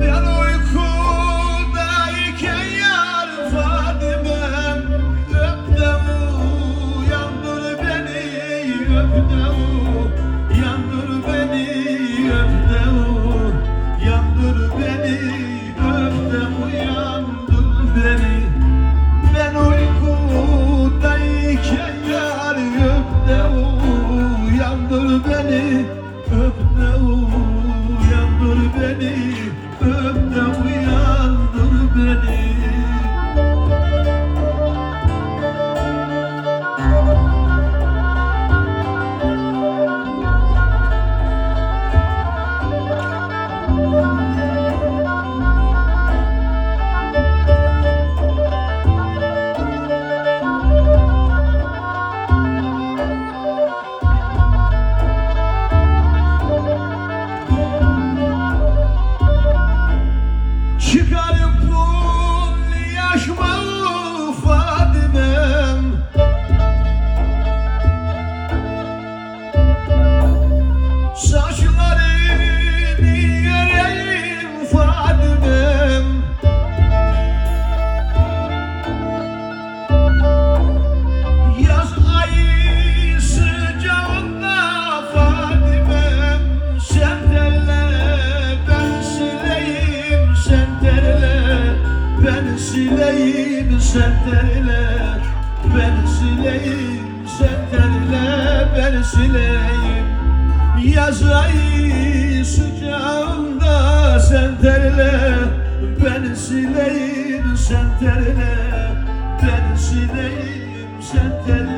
me ha Saçlarını yerim Fadimem Yaz ayı sıcağında Fadimem Sen derle ben sileyim Sen derle. Ben sileyim Sen ben sileyim Sen ben sileyim. Yaz ayı sıcağında sen terle ben sileyim sen terle ben sileyim sen terle